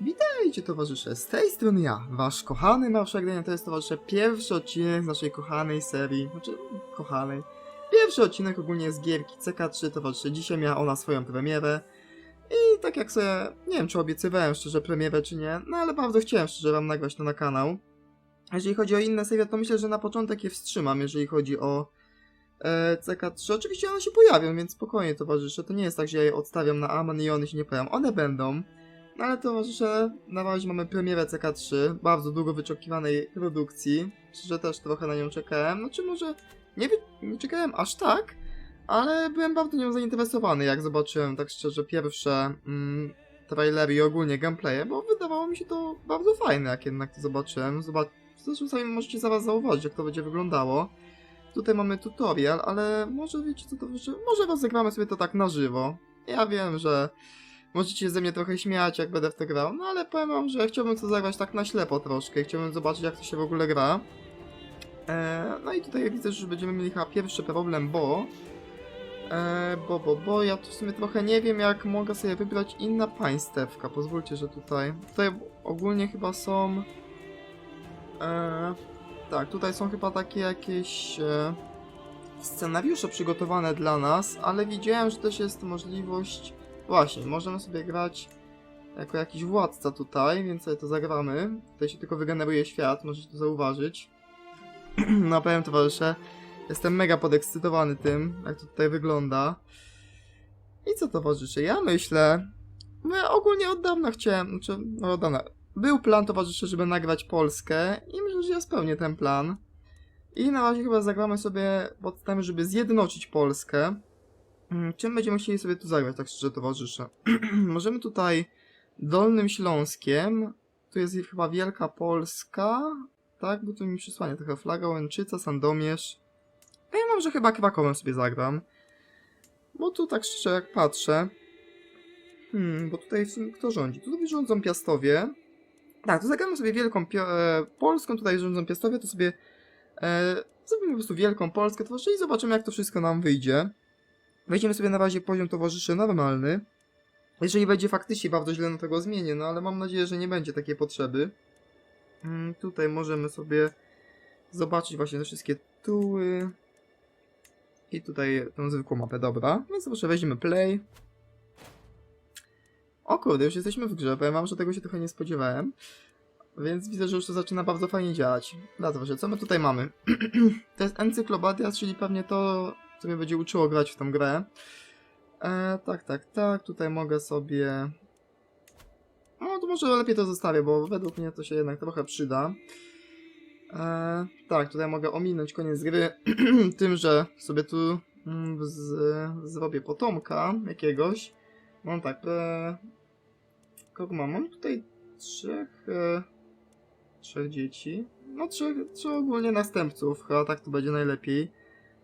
Witajcie towarzysze, z tej strony ja, wasz kochany Marszałek Daniel, to jest towarzysze pierwszy odcinek z naszej kochanej serii, znaczy kochanej. Pierwszy odcinek ogólnie z gierki CK3 towarzysze, dzisiaj miała ona swoją premierę. I tak jak sobie, nie wiem czy obiecywałem szczerze premierę czy nie, no ale bardzo chciałem szczerze wam nagrać to na kanał. Jeżeli chodzi o inne serie, to myślę, że na początek je wstrzymam, jeżeli chodzi o e, CK3. Oczywiście one się pojawią, więc spokojnie towarzysze, to nie jest tak, że ja je odstawiam na Aman i one się nie pojawią, one będą. Ale towarzysze, na razie mamy premierę CK3, bardzo długo wyczekiwanej produkcji. Szczerze też trochę na nią czekałem. Znaczy może nie, nie czekałem aż tak, ale byłem bardzo nią zainteresowany, jak zobaczyłem tak szczerze pierwsze mm, trailery i ogólnie gameplaye, bo wydawało mi się to bardzo fajne, jak jednak to zobaczyłem. Zobacz, zresztą sami możecie zaraz zauważyć, jak to będzie wyglądało. Tutaj mamy tutorial, ale może wiecie co to może rozegramy sobie to tak na żywo. Ja wiem, że Możecie się ze mnie trochę śmiać, jak będę w to grał, no ale powiem wam, że chciałbym to zagrać tak na ślepo troszkę. Chciałbym zobaczyć, jak to się w ogóle gra. Eee, no i tutaj widzę, że będziemy mieli chyba pierwszy problem, bo... Eee, bo, bo, bo ja tu w sumie trochę nie wiem, jak mogę sobie wybrać inna państewka. Pozwólcie, że tutaj... Tutaj ogólnie chyba są... Eee, tak, tutaj są chyba takie jakieś... E, scenariusze przygotowane dla nas, ale widziałem, że też jest możliwość Właśnie, możemy sobie grać jako jakiś władca tutaj, więc sobie to zagramy. Tutaj się tylko wygeneruje świat, możecie to zauważyć. no powiem towarzysze, jestem mega podekscytowany tym, jak to tutaj wygląda. I co towarzysze, ja myślę, no ja ogólnie od dawna chciałem, znaczy, no od dawna, był plan towarzysze, żeby nagrać Polskę i myślę, że ja spełnię ten plan. I na razie chyba zagramy sobie pod tym, żeby zjednoczyć Polskę. Mm, Czym będziemy chcieli sobie tu zagrać, tak szczerze towarzysze? Możemy tutaj Dolnym Śląskiem, tu jest chyba Wielka Polska, tak? Bo tu mi przysłania trochę flaga, Łęczyca, Sandomierz. A ja mam, że chyba Krakowem sobie zagram. Bo tu tak szczerze jak patrzę, hmm, bo tutaj kto rządzi? Tu rządzą Piastowie. Tak, to zagramy sobie Wielką e, Polską, tutaj rządzą Piastowie, to sobie e, zrobimy po prostu Wielką Polskę, towarzysze i zobaczymy jak to wszystko nam wyjdzie. Weźmiemy sobie na razie poziom towarzyszy normalny. Jeżeli będzie faktycznie bardzo źle, no to go zmienię, no ale mam nadzieję, że nie będzie takiej potrzeby. Mm, tutaj możemy sobie zobaczyć właśnie te wszystkie tuły. I tutaj tą zwykłą mapę, dobra. Więc proszę, weźmiemy play. O kurde, już jesteśmy w grze, powiem wam, że tego się trochę nie spodziewałem. Więc widzę, że już to zaczyna bardzo fajnie działać. Dobrze, co my tutaj mamy? to jest encyklopedia, czyli pewnie to, co mnie będzie uczyło grać w tą grę. E, tak, tak, tak, tutaj mogę sobie... No, to może lepiej to zostawię, bo według mnie to się jednak trochę przyda. E, tak, tutaj mogę ominąć koniec gry tym, że sobie tu mm, z, zrobię potomka jakiegoś. Mam tak, e, kogo mam? Mam tutaj trzech, e, trzech dzieci. No, trzech, trzech ogólnie następców, chyba tak to będzie najlepiej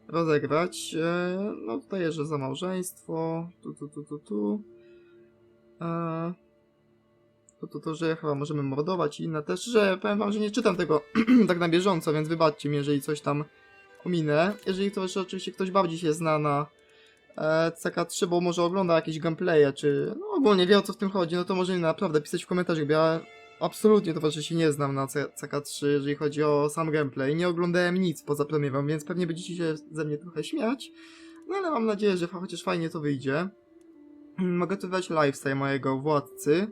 rozegrać. E, no tutaj jeszcze za małżeństwo. Tu, tu, tu, tu, tu. E, tu, tu, tu, że chyba możemy mordować i inne też, że powiem wam, że nie czytam tego tak na bieżąco, więc wybaczcie mi, jeżeli coś tam ominę. Jeżeli to jeszcze oczywiście ktoś bardziej się zna na e, CK3, bo może ogląda jakieś gameplaye, czy no ogólnie wie o co w tym chodzi, no to może mi naprawdę pisać w komentarzach, bo ja absolutnie to się nie znam na C- CK3, jeżeli chodzi o sam gameplay. Nie oglądałem nic poza premierą, więc pewnie będziecie się ze mnie trochę śmiać. No ale mam nadzieję, że chociaż fajnie to wyjdzie. Mogę tu dać lifestyle mojego władcy.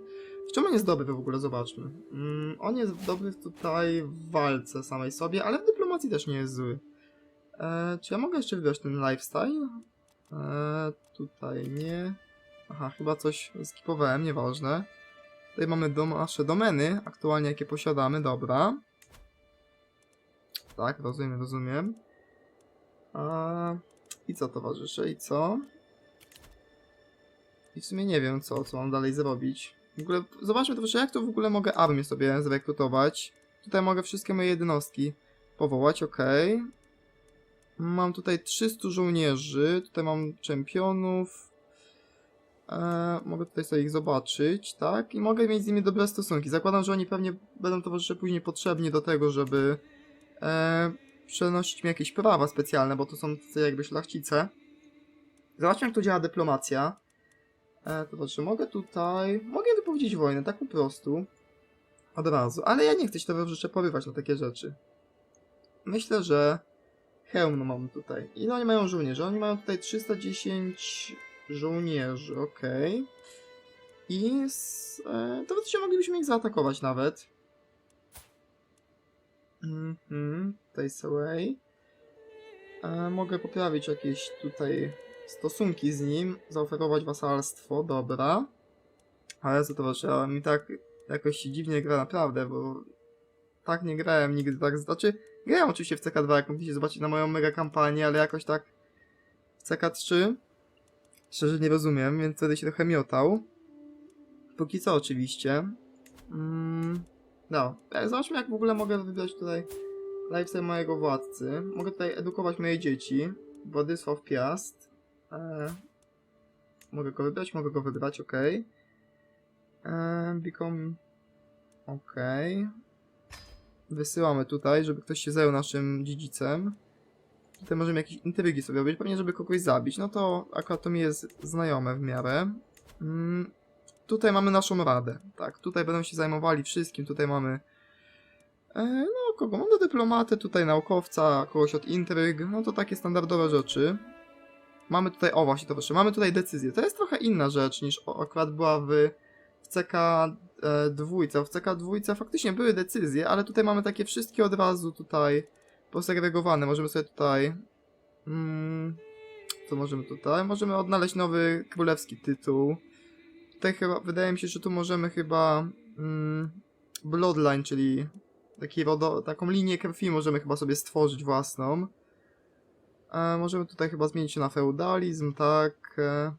W czym on jest dobry w ogóle? Zobaczmy. Mm, on jest dobry tutaj w walce samej sobie, ale w dyplomacji też nie jest zły. E, czy ja mogę jeszcze wybrać ten lifestyle? E, tutaj nie. Aha, chyba coś skipowałem, nieważne. Tutaj mamy dom, nasze domeny, aktualnie jakie posiadamy, dobra. Tak, rozumiem, rozumiem. A... I co towarzysze, i co? I w sumie nie wiem co, co mam dalej zrobić. W ogóle, zobaczmy towarzysze, jak to w ogóle mogę armię sobie zrekrutować. Tutaj mogę wszystkie moje jednostki powołać, ok. Mam tutaj 300 żołnierzy, tutaj mam czempionów, E, mogę tutaj sobie ich zobaczyć, tak? I mogę mieć z nimi dobre stosunki. Zakładam, że oni pewnie będą towarzysze później potrzebni do tego, żeby e, przenosić mi jakieś prawa specjalne, bo to są jakby szlachcice. Zobaczmy, jak tu działa dyplomacja. E, to znaczy, mogę tutaj... Mogę wypo powiedzieć wojnę, tak po prostu. Od razu. Ale ja nie chcę się towarzysze porywać na takie rzeczy. Myślę, że hełm mamy tutaj. Ile oni mają żołnierzy? Oni mają tutaj 310 żołnierzy, okej. I z, e, teoretycznie moglibyśmy ich zaatakować nawet. Mhm, away. E, mogę poprawić jakieś tutaj stosunki z nim, zaoferować wasalstwo, dobra. Ale co to trzeba mi tak jakoś dziwnie gra naprawdę, bo tak nie grałem nigdy, tak, znaczy grałem oczywiście w CK2, jak mogliście zobaczyć na moją mega kampanię, ale jakoś tak w CK3 szczerze nie rozumiem, więc wtedy się trochę miotał. Póki co oczywiście. Mm, no, e, zobaczmy jak w ogóle mogę wybrać tutaj lifestyle mojego władcy. Mogę tutaj edukować moje dzieci. Władysław Piast. E, mogę go wybrać, mogę go wybrać, ok. E, become... Ok. Wysyłamy tutaj, żeby ktoś się zajął naszym dziedzicem. Tutaj możemy jakieś intrygi sobie robić, pewnie żeby kogoś zabić. No to akurat to mi jest znajome w miarę. Mm, tutaj mamy naszą radę. Tak, tutaj będą się zajmowali wszystkim. Tutaj mamy E, no, kogo mam do dyplomaty, tutaj naukowca, kogoś od intryg, no to takie standardowe rzeczy. Mamy tutaj, o właśnie to proszę, mamy tutaj decyzję. To jest trochę inna rzecz niż akurat była w, w CK e. W CK dwójce faktycznie były decyzje, ale tutaj mamy takie wszystkie od razu tutaj posegregowane. Możemy sobie tutaj... Mm, co możemy tutaj? Możemy odnaleźć nowy królewski tytuł. Tutaj chyba, wydaje mi się, że tu możemy chyba... Mm, Bloodline, czyli taki rodo, taką linię krwi możemy chyba sobie stworzyć własną. E, możemy tutaj chyba zmienić się na feudalizm, tak. E,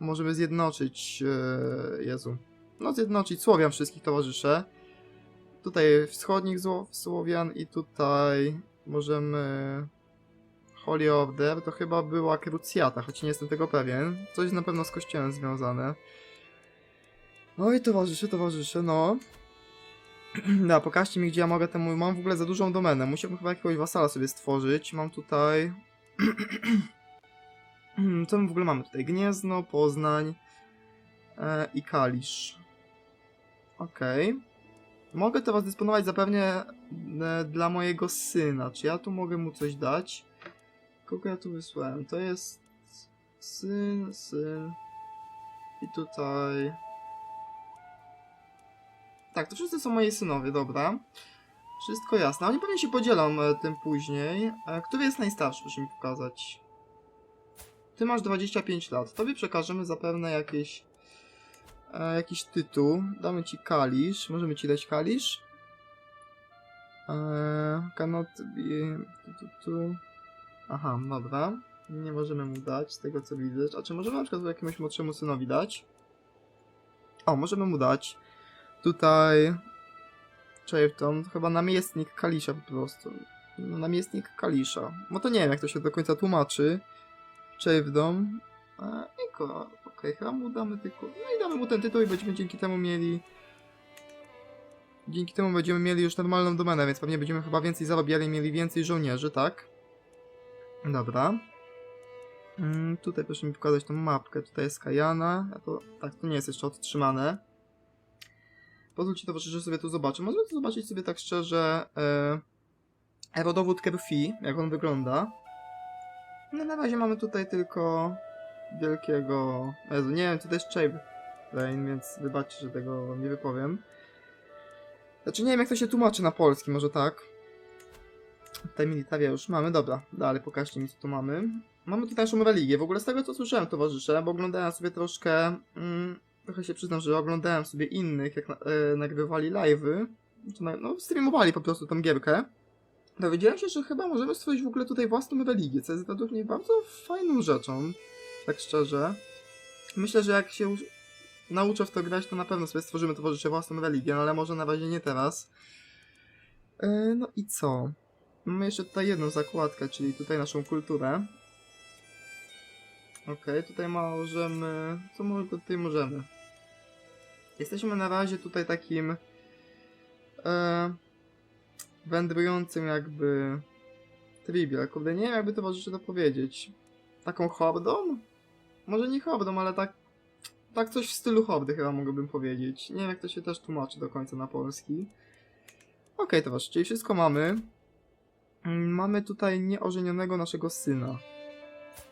możemy zjednoczyć, e, Jezu, no zjednoczyć Słowian wszystkich towarzysze. Tutaj wschodnich Słowian i tutaj możemy Holy Order, to chyba była Krucjata, choć nie jestem tego pewien. Coś na pewno z kościołem związane. No i towarzysze, towarzysze, no. Da, pokażcie mi, gdzie ja mogę temu. Mam w ogóle za dużą domenę. Musiałbym chyba jakiegoś wasala sobie stworzyć. Mam tutaj. Co my w ogóle mamy tutaj? Gniezno, Poznań e, i Kalisz. Okej. Mogę teraz dysponować zapewnie e, dla mojego syna. Czy ja tu mogę mu coś dać? Kogo ja tu wysłałem? To jest syn, syn. I tutaj. Tak, to wszyscy są moi synowie, dobra. Wszystko jasne. Oni pewnie się podzielą e, tym później. E, który jest najstarszy, proszę mi pokazać. Ty masz 25 lat. Tobie przekażemy zapewne jakieś, e, jakiś tytuł. Damy ci kalisz. Możemy ci dać kalisz. E, cannot be... Tu, tu, tu. Aha, dobra. Nie możemy mu dać, z tego co widzę. A czy możemy na przykład jakiemuś młodszemu synowi dać? O, możemy mu dać. Tutaj. To chyba namiestnik Kalisza po prostu. No, Namiestnik Kalisza. No to nie wiem, jak to się do końca tłumaczy. Czerwdom. E, I Okej, chyba mu damy tylko. No i damy mu ten tytuł i będziemy dzięki temu mieli. Dzięki temu będziemy mieli już normalną domenę, więc pewnie będziemy chyba więcej zarabiali, mieli więcej żołnierzy, tak? Dobra. Mm, tutaj proszę mi pokazać tą mapkę. Tutaj jest Kajana. To, tak, to nie jest jeszcze odtrzymane. Pozwólcie towarzysze, że sobie tu zobaczę. Możemy tu zobaczyć sobie tak szczerze e, rodowód jak on wygląda. No na razie mamy tutaj tylko wielkiego... Jezu, nie wiem, to też Chabe Rain, więc wybaczcie, że tego nie wypowiem. Znaczy nie wiem, jak to się tłumaczy na polski, może tak. Tutaj militaria już mamy, dobra. Dalej pokażcie mi, co tu mamy. Mamy tutaj naszą religię. W ogóle z tego, co słyszałem, towarzysze, bo oglądałem sobie troszkę... Mm, trochę się przyznam, że oglądałem sobie innych, jak e, nagrywali live'y, no streamowali po prostu tą gierkę, dowiedziałem się, że chyba możemy stworzyć w ogóle tutaj własną religię, co jest według mnie bardzo fajną rzeczą, tak szczerze. Myślę, że jak się nauczę w to grać, to na pewno sobie stworzymy towarzysze własną religię, ale może na razie nie teraz. E, no i co? Mamy jeszcze tutaj jedną zakładkę, czyli tutaj naszą kulturę. Okej, tutaj możemy... Co może tutaj możemy? Jesteśmy na razie tutaj takim... E, wędrującym jakby... Tribie, kurde, nie wiem jakby towarzyszy to powiedzieć. Taką hordą? Może nie hordą, ale tak... Tak coś w stylu hordy chyba mogłbym powiedzieć. Nie wiem jak to się też tłumaczy do końca na polski. Okej, to czyli wszystko mamy. Mm, Mamy tutaj nieożenionego naszego syna.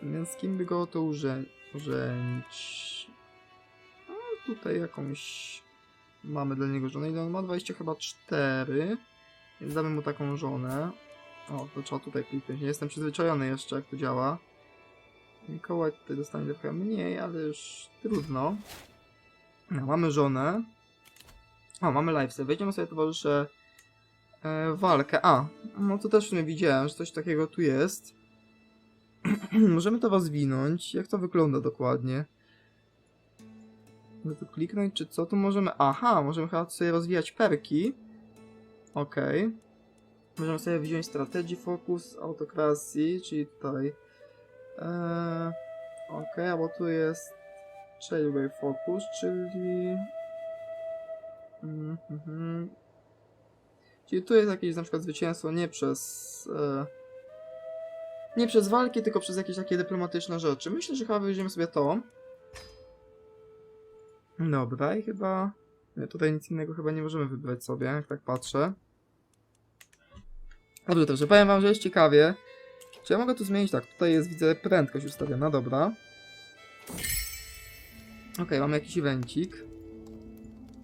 Więc kim by go to urzę... urzęć? A tutaj jakąś... Mamy dla niego żonę. Ile on ma? 20 chyba 4. Więc damy mu taką żonę. O, to trzeba tutaj kliknąć. Nie jestem przyzwyczajony jeszcze jak to działa. Mikołaj tutaj dostanie trochę mniej, ale już trudno. No, mamy żonę. O, mamy lifestyle. Wejdziemy sobie towarzysze e, walkę. A, no to też sumie widziałem, że coś takiego tu jest. Możemy to rozwinąć. Jak to wygląda dokładnie? Możemy tu kliknąć, czy co tu możemy? Aha, możemy chyba sobie rozwijać perki. Okej. Możemy sobie wziąć strategii focus, autocracy, czyli tutaj. Eee, Okej, albo tu jest Jailway Focus, czyli... Mhm. Czyli tu jest jakieś na przykład zwycięstwo nie przez... E... Nie przez walki, tylko przez jakieś takie dyplomatyczne rzeczy. Myślę, że chyba weźmiemy sobie to. Dobra, i chyba... Nie, tutaj nic innego chyba nie możemy wybrać sobie, jak tak patrzę. Dobrze, dobrze, powiem wam, że jest ciekawie. Czy ja mogę tu zmienić? Tak, tutaj jest, widzę, prędkość ustawiona, dobra. Okej, mamy jakiś evencik.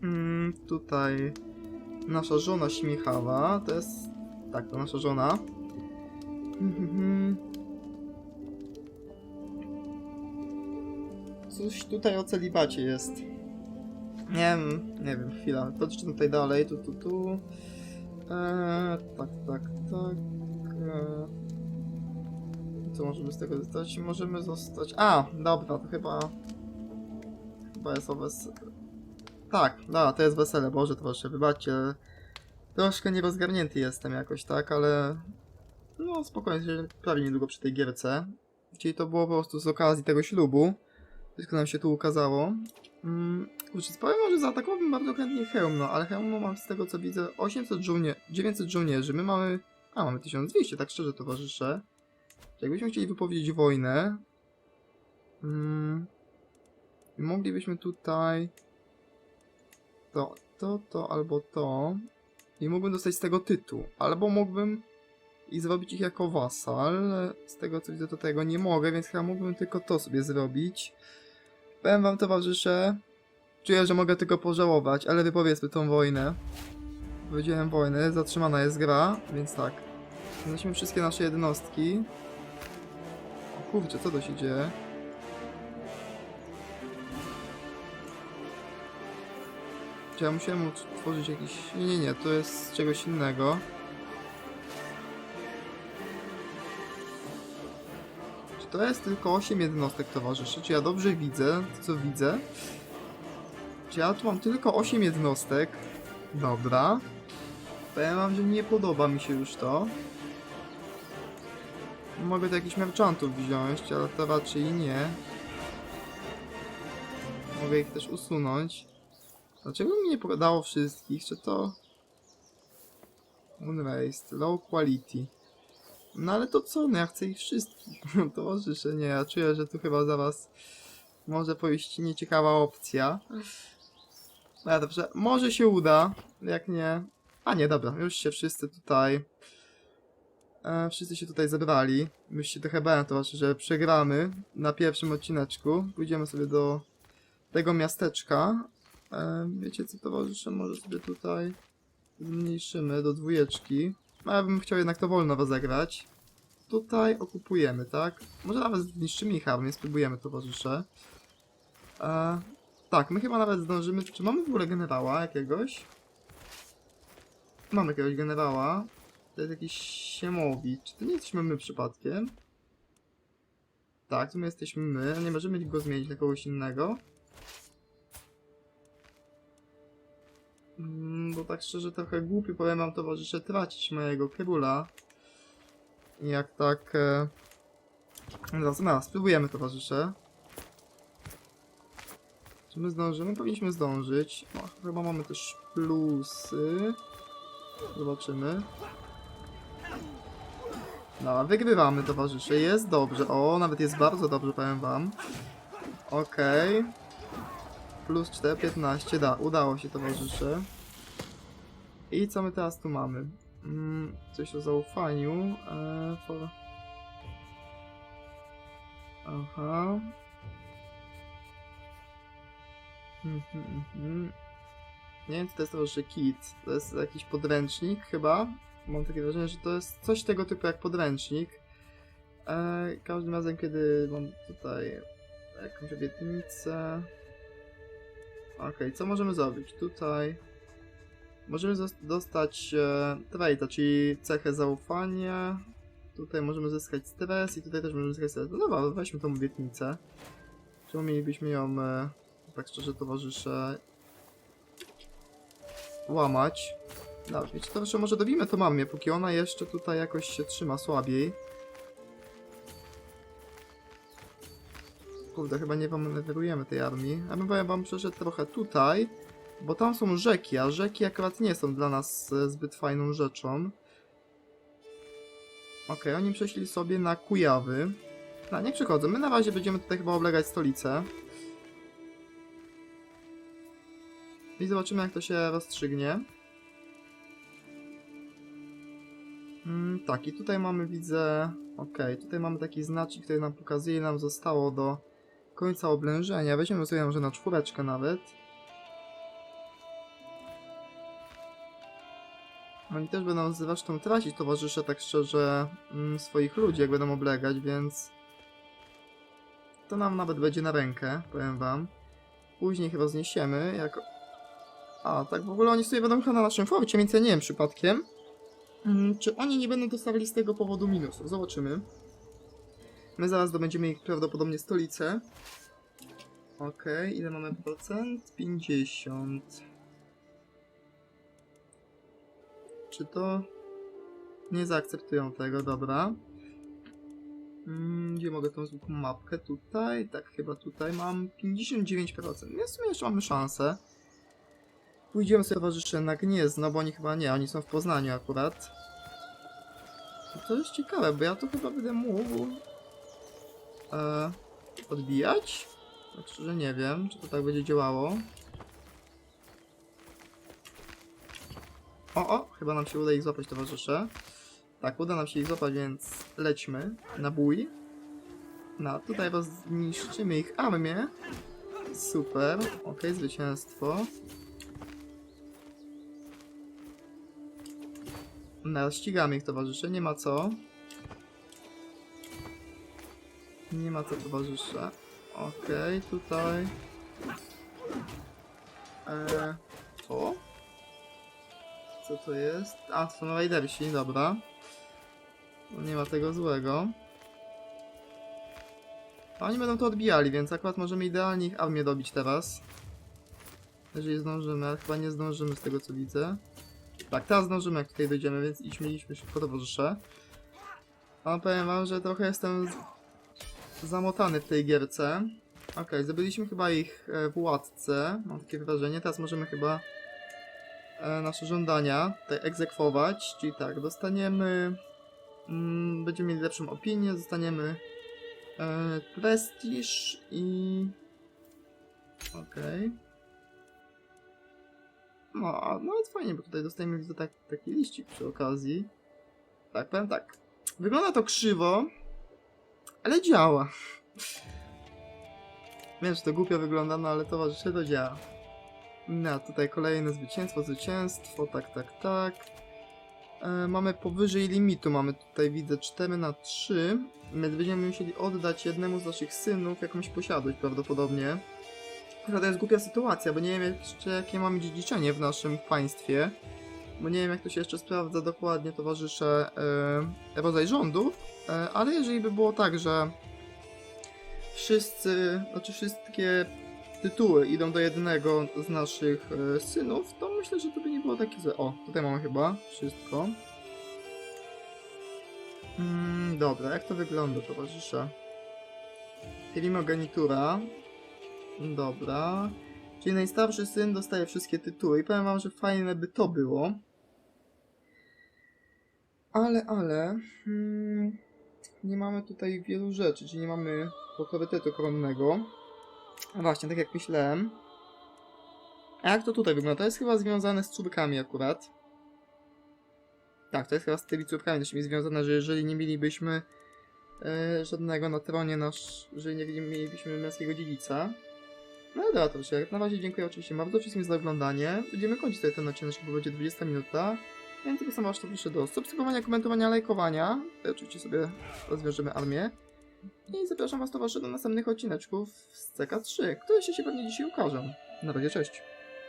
Mm, tutaj nasza żona śmiechała, to jest... Tak, to nasza żona. Coś tutaj o celibacie jest. Nie wiem, nie wiem, chwila. To czy tutaj dalej, tu, tu, tu. Eee, tak, tak, tak. Eee. Co możemy z tego zostać? Możemy zostać. A, dobra, to chyba. Chyba jest o wes... Tak, no, to jest wesele, Boże, proszę, wybaczcie. Troszkę nierozgarnięty jestem jakoś, tak, ale. No, spokojnie, się prawie niedługo przy tej gierce. Czyli to było po prostu z okazji tego ślubu. Wszystko nam się tu ukazało. Mm, kurczę, powiem może zaatakowałbym bardzo chętnie hełm, no, ale hełm mam z tego co widzę 800 żołnierzy, 900 żołnierzy, my mamy... A, mamy 1200, tak szczerze towarzysze. Jakbyśmy chcieli wypowiedzieć wojnę, mm, moglibyśmy tutaj to, to, to albo to i mógłbym dostać z tego tytuł, albo mógłbym i zrobić ich jako wasal. Z tego co widzę to tego nie mogę, więc chyba mógłbym tylko to sobie zrobić. Powiem wam towarzysze, czuję, że mogę tylko pożałować, ale wypowiedzmy tą wojnę. Powiedziałem wojnę, zatrzymana jest gra, więc tak. Znosimy wszystkie nasze jednostki. O kurczę, co to się dzieje? Czy ja musiałem utworzyć jakiś... Nie, nie, nie, to jest czegoś innego. Czy to jest tylko 8 jednostek towarzyszy? Czy ja dobrze widzę, co widzę? Czy ja tu mam tylko 8 jednostek? Dobra. Powiem wam, że nie podoba mi się już to. Mogę tu jakichś merchantów wziąć, ale to raczej nie. Mogę ich też usunąć. Dlaczego mi nie podało wszystkich? Czy to... Unraced, low quality. No ale to co? No ja chcę ich wszystkich. Towarzysze, nie, ja czuję, że tu chyba za was może pójść nieciekawa opcja. No dobrze, może się uda, jak nie... A nie, dobra, już się wszyscy tutaj... Wszyscy się tutaj zebrali. Już się trochę bałem, towarzysze, że przegramy na pierwszym odcineczku. Pójdziemy sobie do tego miasteczka. E, wiecie co, towarzysze, może sobie tutaj zmniejszymy do dwójeczki. No ja bym chciał jednak to wolno rozegrać. Tutaj okupujemy, tak? Może nawet zniszczymy ich armię, spróbujemy, towarzysze. E, tak, my chyba nawet zdążymy... Czy mamy w ogóle generała jakiegoś? Mamy jakiegoś generała. To jest jakiś Siemowicz. Czy to nie jesteśmy my przypadkiem? Tak, to my jesteśmy my. Nie możemy go zmienić na kogoś innego. Mm, Bo tak szczerze trochę głupi powiem wam towarzysze tracić mojego. I Jak tak... E... Zaraz, no, spróbujemy towarzysze. Czy my zdążymy? Powinniśmy zdążyć. No, chyba mamy też plusy. Zobaczymy. No, wygrywamy towarzysze, jest dobrze. O, nawet jest bardzo dobrze, powiem wam. Okej. Plus 4, 15, da, udało się towarzysze. I co my teraz tu mamy? Mm, coś o zaufaniu. E, for... Aha. Mhm, mhm. Nie wiem, co to jest towarzysze kit. To jest jakiś podręcznik chyba. Mam takie wrażenie, że to jest coś tego typu jak podręcznik. E, każdym razem, kiedy mam tutaj jakąś obietnicę. Okej, co możemy zrobić? Tutaj możemy dostać e, traita, czyli cechę zaufania. Tutaj możemy zyskać stres i tutaj też możemy zyskać stres. No dobra, weźmy tą obietnicę. Czemu mielibyśmy ją, e, tak szczerze towarzysze, łamać? Dobra, wiecie, towarzysze, może dobijmy to mamie, póki ona jeszcze tutaj jakoś się trzyma słabiej. Kurde, chyba nie manewrujemy tej armii. Ja bym powiem wam przeszedł trochę tutaj, bo tam są rzeki, a rzeki akurat nie są dla nas e, zbyt fajną rzeczą. Okej, oni przeszli sobie na Kujawy. No, nie przychodzą. My na razie będziemy tutaj chyba oblegać stolicę. I zobaczymy, jak to się rozstrzygnie. Mm, tak, i tutaj mamy, widzę... Okej, tutaj mamy taki znacznik, który nam pokazuje, nam zostało do końca oblężenia. Weźmiemy sobie może na czwóreczkę nawet. Oni też będą zresztą tracić towarzysze, tak szczerze, mm, swoich ludzi, jak będą oblegać, więc... To nam nawet będzie na rękę, powiem wam. Później ich rozniesiemy, jako... A, tak w ogóle oni sobie będą chyba na naszym forcie, więc ja nie wiem przypadkiem. Mm, Czy oni nie będą dostawali z tego powodu minusów? Zobaczymy. My zaraz dobędziemy ich prawdopodobnie stolicę. Okej, ile mamy procent? 50. Czy to... Nie zaakceptują tego, dobra. Mm, gdzie mogę tą zwykłą mapkę? Tutaj, tak chyba tutaj mam 59%. Więc w sumie jeszcze mamy szansę. Pójdziemy sobie towarzysze na Gniezno, bo oni chyba nie, oni są w Poznaniu akurat. To jest ciekawe, bo ja to chyba będę mógł e, odbijać? Tak szczerze nie wiem, czy to tak będzie działało. O, o, chyba nam się uda ich złapać, towarzysze. Tak, uda nam się ich złapać, więc lećmy na bój. No, tutaj rozniszczymy ich armię. Super, okej, zwycięstwo. No, ścigamy ich, towarzysze, nie ma co. Nie ma co, towarzysze. Okej, tutaj. Eee, co? Co to jest? A, to są Raidersi, dobra. No nie ma tego złego. A oni będą to odbijali, więc akurat możemy idealnie ich armię dobić teraz. Jeżeli zdążymy, ale chyba nie zdążymy z tego co widzę. Tak, teraz zdążymy jak tutaj dojdziemy, więc idźmy, idźmy szybko towarzysze. A powiem wam, że trochę jestem zamotany w tej gierce. Okej, zdobyliśmy chyba ich e, władcę, mam takie wrażenie. Teraz możemy chyba e, nasze żądania tutaj egzekwować, czyli tak, dostaniemy... Mm, będziemy mieli lepszą opinię, dostaniemy e, prestiż i... Okej. No, a nawet fajnie, bo tutaj dostajemy widzę tak, taki liścik przy okazji. Tak, powiem tak. Wygląda to krzywo, ale działa. Wiem, że to głupio wygląda, no ale towarzysze to działa. No, tutaj kolejne zwycięstwo, zwycięstwo, tak, tak, tak. E, mamy powyżej limitu, mamy tutaj widzę 4 na 3 My będziemy musieli oddać jednemu z naszych synów jakąś posiadłość prawdopodobnie. Tylko to jest głupia sytuacja, bo nie wiem jeszcze jakie mamy dziedziczenie w naszym państwie. Bo nie wiem jak to się jeszcze sprawdza dokładnie towarzysze e, rodzaj rządów. E, ale jeżeli by było tak, że wszyscy, znaczy wszystkie tytuły idą do jednego z naszych e, synów, to myślę, że to by nie było takie złe. O, tutaj mamy chyba wszystko. Mm, dobra, jak to wygląda, towarzysze? Primogenitura. Dobra. Czyli najstarszy syn dostaje wszystkie tytuły. I powiem wam, że fajne by to było. Ale, ale... Hmm, nie mamy tutaj wielu rzeczy, czyli nie mamy autorytetu koronnego. Właśnie, tak jak myślałem. A jak to tutaj wygląda? To jest chyba związane z córkami akurat. Tak, to jest chyba z tymi córkami naszymi związane, że jeżeli nie mielibyśmy e, żadnego na tronie nasz, jeżeli nie mielibyśmy męskiego dziedzica. No dobra, to już jak na razie dziękuję oczywiście bardzo wszystkim za oglądanie. Będziemy kończyć tutaj ten odcinek, bo będzie 20 minuta. Więc tylko was to proszę do subskrybowania, komentowania, lajkowania. Tutaj oczywiście sobie rozwiążemy armię. I zapraszam was towarzysze do następnych odcineczków z CK3, które się pewnie dzisiaj ukażą. Na razie, cześć.